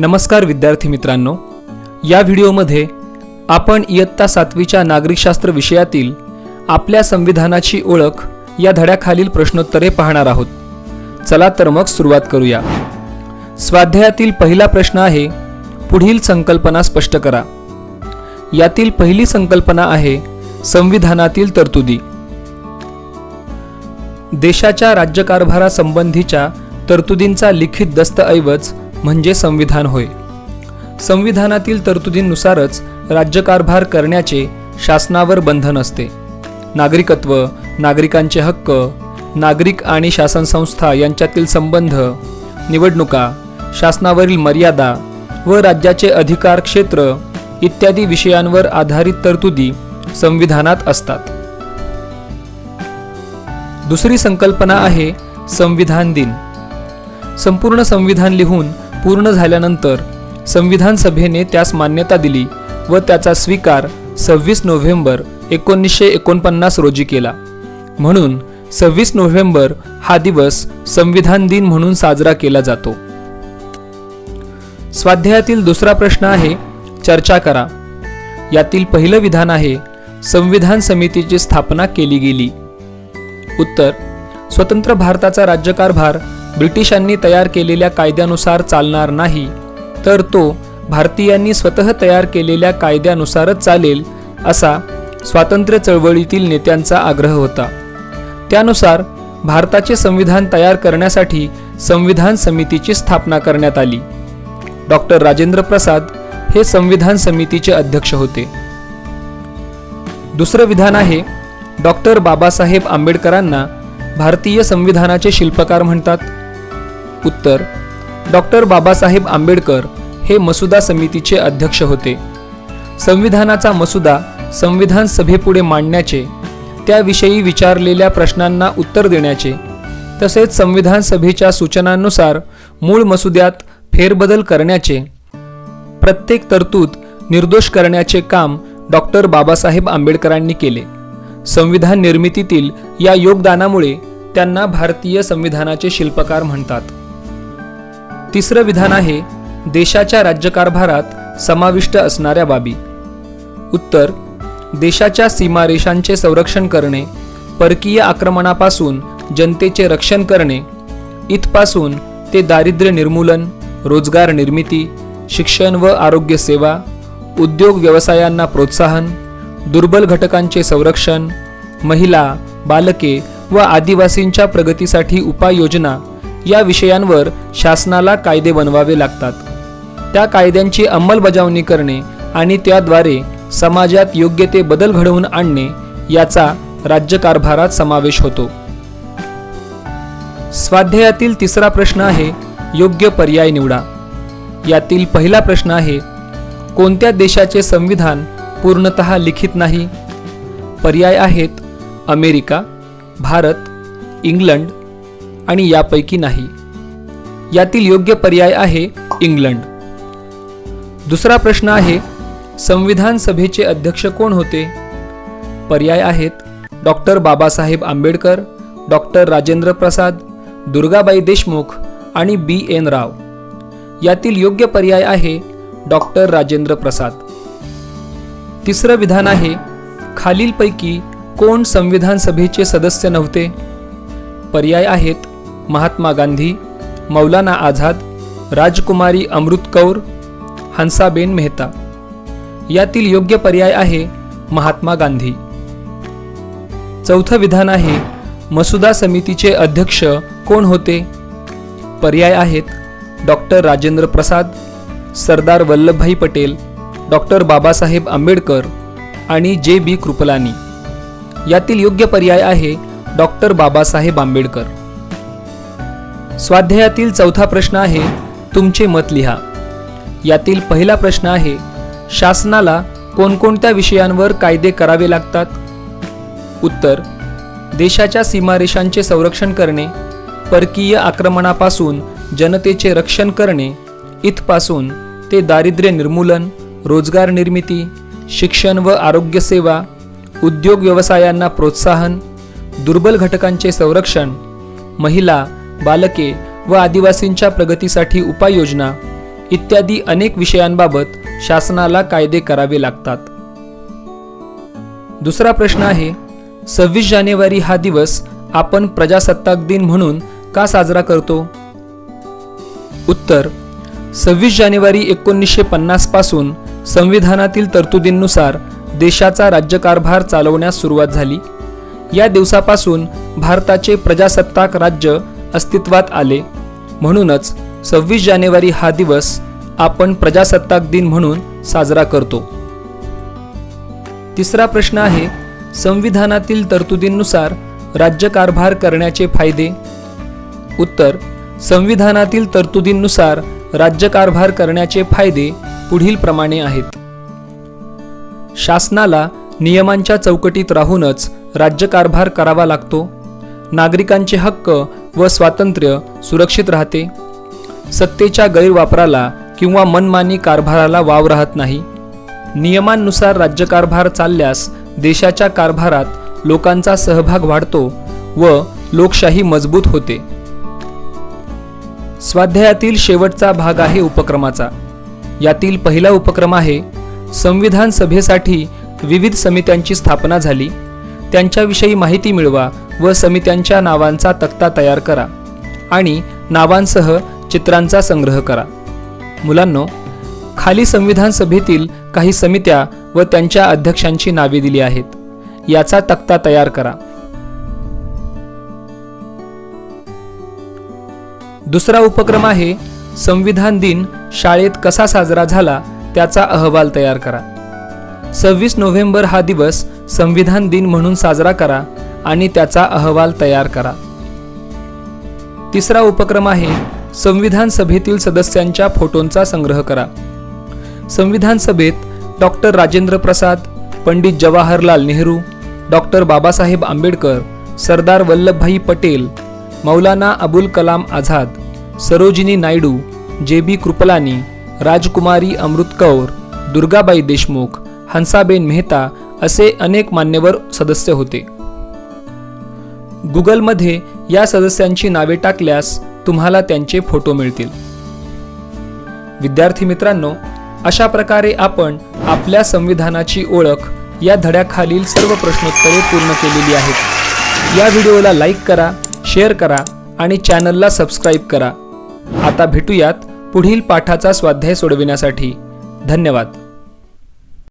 नमस्कार विद्यार्थी मित्रांनो. या व्हिडिओमध्ये आपण इयत्ता सातवीच्या नागरिकशास्त्र विषयातील आपल्या संविधानाची ओळख या धड्याखालील प्रश्नोत्तरे पाहणार आहोत. चला तर मग सुरुवात करूया. स्वाध्यायातील पहिला प्रश्न आहे पुढील संकल्पना स्पष्ट करा. यातील पहिली संकल्पना आहे संविधानातील तरतुदी. देशाच्या राज्यकारभारासंबंधीच्या तरतुदींचा लिखित दस्तऐवज म्हणजे संविधान होय. संविधानातील तरतुदींनुसारच राज्यकारभार करण्याचे शासनावर बंधन असते. नागरिकत्व नागरिकांचे हक्क नागरिक आणि शासन संस्था यांच्यातील संबंध निवडणुका शासनावरील मर्यादा व राज्याचे अधिकार क्षेत्र इत्यादी विषयांवर आधारित तरतुदी संविधानात असतात. दुसरी संकल्पना आहे संविधान दिन. संपूर्ण संविधान लिहून पूर्ण झाल्यानंतर संविधान सभेने त्यास मान्यता दिली व त्याचा स्वीकार सव्वीस नोव्हेंबर एकोणीसशे एकोणपन्नास रोजी केला. म्हणून सव्वीस नोव्हेंबर हा दिवस संविधान दिन म्हणून साजरा केला जातो. स्वाध्यायातील दुसरा प्रश्न आहे चर्चा करा. यातील पहिलं विधान आहे संविधान समितीची स्थापना केली गेली. उत्तर स्वतंत्र भारताचा राज्यकारभार ब्रिटिशांनी तयार केलेल्या कायद्यानुसार चालणार नाही तर तो भारतीयांनी स्वतः तयार केलेल्या कायद्यानुसारच चालेल असा स्वातंत्र्य चळवळीतील नेत्यांचा आग्रह होता. त्यानुसार भारताचे संविधान तयार करण्यासाठी संविधान समितीची स्थापना करण्यात आली. डॉक्टर राजेंद्र प्रसाद हे संविधान समितीचे अध्यक्ष होते. दुसरं विधान आहे डॉक्टर बाबासाहेब आंबेडकरांना भारतीय संविधानाचे शिल्पकार म्हणतात. उत्तर डॉक्टर बाबासाहेब आंबेडकर हे मसुदा समितीचे अध्यक्ष होते. संविधानाचा मसुदा संविधान सभेपुढे मांडण्याचे त्याविषयी विचारलेल्या प्रश्नांना उत्तर देण्याचे तसेच संविधान सभेच्या सूचनांनुसार मूळ मसुद्यात फेरबदल करण्याचे प्रत्येक तरतूद निर्दोष करण्याचे काम डॉक्टर बाबासाहेब आंबेडकरांनी केले. संविधान निर्मितीतील या योगदानामुळे त्यांना भारतीय संविधानाचे शिल्पकार म्हणतात. तिसरं विधान आहे देशाच्या राज्यकारभारात समाविष्ट असणाऱ्या बाबी. उत्तर देशाच्या सीमारेषांचे संरक्षण करणे परकीय आक्रमणापासून जनतेचे रक्षण करणे इथपासून ते दारिद्र्य निर्मूलन रोजगार निर्मिती शिक्षण व आरोग्य सेवा उद्योग व्यवसायांना प्रोत्साहन दुर्बल घटकांचे संरक्षण महिला बालके व आदिवासींच्या प्रगतीसाठी उपाययोजना या विषयांवर शासनाला कायदे बनवावे लागतात. त्या कायद्यांची अंमलबजावणी करणे आणि त्याद्वारे समाजात योग्य ते बदल घडवून आणणे याचा राज्यकारभारात समावेश होतो. स्वाध्यायातील तिसरा प्रश्न आहे योग्य पर्याय निवडा. यातील पहिला प्रश्न आहे कोणत्या देशाचे संविधान पूर्णतः लिखित नाही? पर्याय आहेत अमेरिका भारत इंग्लंड आणि यापैकी नाही. यातील योग्य पर्याय आहे इंग्लंड. दुसरा प्रश्न आहे संविधान सभेचे अध्यक्ष कोण होते? पर्याय आहेत डॉक्टर बाबासाहेब आंबेडकर डॉक्टर राजेंद्र प्रसाद दुर्गाबाई देशमुख आणि बी. एन. राव. यातील योग्य पर्याय आहे डॉक्टर राजेंद्र प्रसाद. तिसरं विधान आहे खालीलपैकी कोण संविधान सभेचे सदस्य नव्हते? पर्याय आहेत महात्मा गांधी मौलाना आझाद राजकुमारी अमृत कौर हंसाबेन मेहता. यातील योग्य पर्याय आहे महात्मा गांधी. चौथं विधान आहे मसुदा समितीचे अध्यक्ष कोण होते? पर्याय आहेत डॉक्टर राजेंद्र प्रसाद सरदार वल्लभभाई पटेल डॉक्टर बाबासाहेब आंबेडकर आणि जे बी कृपलानी. यातील योग्य पर्याय आहे डॉक्टर बाबासाहेब आंबेडकर. स्वाध्यायातील चौथा प्रश्न आहे तुमचे मत लिहा. यातील पहिला प्रश्न आहे शासनाला कोणकोणत्या विषयांवर कायदे करावे लागतात? उत्तर देशाच्या सीमारेषांचे संरक्षण करणे परकीय आक्रमणापासून जनतेचे रक्षण करणे इथपासून ते दारिद्र्य निर्मूलन रोजगार निर्मिती शिक्षण व आरोग्यसेवा उद्योग व्यवसायांना प्रोत्साहन दुर्बल घटकांचे संरक्षण महिला बालके व आदिवासींच्या प्रगतीसाठी उपाययोजना इत्यादी अनेक विषयांबाबत शासनाला कायदे करावे लागतात. दुसरा प्रश्न आहे सव्वीस जानेवारी हा दिवस आपण प्रजासत्ताक दिन म्हणून का साजरा करतो? उत्तर सव्वीस जानेवारी एकोणीसशे पन्नासपासून संविधानातील तरतुदींनुसार देशाचा राज्यकारभार चालवण्यास सुरुवात झाली. या दिवसापासून भारताचे प्रजासत्ताक राज्य अस्तित्वात आले. म्हणूनच सव्वीस जानेवारी हा दिवस आपण प्रजासत्ताक दिन म्हणून साजरा करतो. तिसरा प्रश्न आहे संविधानातील तरतुदींनुसार राज्यकारभार करण्याचे फायदे? उत्तर संविधानातील तरतुदींनुसार राज्यकारभार करण्याचे फायदे पुढील प्रमाणे आहेत. शासनाला नियमांच्या चौकटीत राहूनच राज्यकारभार करावा लागतो. नागरिकांचे हक्क व स्वातंत्र्य सुरक्षित राहते. सत्तेच्या गैरवापराला किंवा मनमानी कारभाराला वाव राहत नाही. नियमांनुसार राज्यकारभार चालल्यास देशाच्या कारभारात लोकांचा सहभाग वाढतो व लोकशाही मजबूत होते. स्वाध्यायातील शेवटचा भाग आहे उपक्रमाचा. यातील पहिला उपक्रम आहे संविधान सभेसाठी विविध समित्यांची स्थापना झाली. त्यांच्याविषयी माहिती मिळवा व समित्यांच्या नावांचा तक्ता तयार करा आणि नावांसह चित्रांचा संग्रह करा. मुलांनो खाली संविधान सभेतील काही समित्या व त्यांच्या अध्यक्षांची नावे दिली आहेत. याचा तक्ता तयार करा. दुसरा उपक्रम आहे संविधान दिन शाळेत कसा साजरा झाला त्याचा अहवाल तयार करा. सव्वीस नोव्हेंबर हा दिवस संविधान दिन म्हणून साजरा करा आणि त्याचा अहवाल तयार करा. तिसरा उपक्रम आहे संविधान सभेतील सदस्यांच्या फोटोंचा संग्रह करा. संविधान सभेत doctor Rajendra Prasad Pandit Jawaharlal Nehru doctor Babasaheb Ambedkar Sardar Vallabhbhai Patel Maulana Abul Kalam Azad Sarojini Naidu J B Kripalani राजकुमारी अमृत कौर दुर्गाबाई देशमुख हंसाबेन मेहता असे अनेक मान्यवर सदस्य होते. गुगलमध्ये या सदस्यांची नावे टाकल्यास तुम्हाला त्यांचे फोटो मिळतील. विद्यार्थी मित्रांनो अशा प्रकारे आपण आपल्या संविधानाची ओळख या धड्याखालील सर्व प्रश्नोत्तरे पूर्ण केलेली आहेत. या व्हिडिओला लाईक करा शेअर करा आणि चॅनलला सबस्क्राईब करा. आता भेटूयात पुढील पाठाचा स्वाध्याय सोडविण्यासाठी. धन्यवाद.